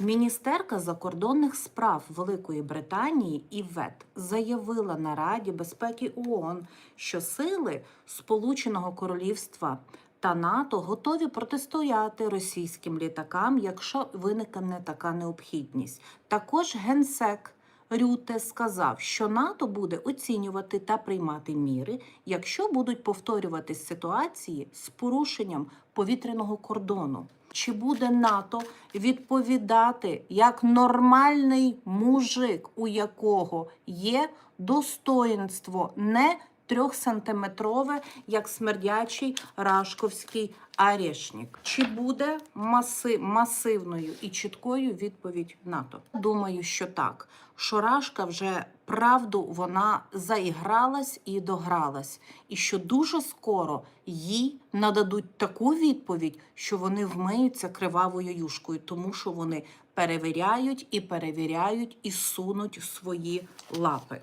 Міністерка закордонних справ Великої Британії Івет заявила на Раді безпеки ООН, що сили Сполученого Королівства та НАТО готові протистояти російським літакам, якщо виникне така необхідність. Також генсек Рюте сказав, що НАТО буде оцінювати та приймати міри, якщо будуть повторюватись ситуації з порушенням повітряного кордону. Чи буде НАТО відповідати як нормальний мужик, у якого є достоїнство не трьохсантиметрове, як смердячий рашковський арешник? Чи буде маси, масивною і чіткою відповідь НАТО? Думаю, що так. Що Рашка вже правду вона заігралась і догралась, і що дуже скоро їй нададуть таку відповідь, що вони вмиються кривавою юшкою, тому що вони перевіряють і перевіряють і сунуть свої лапи.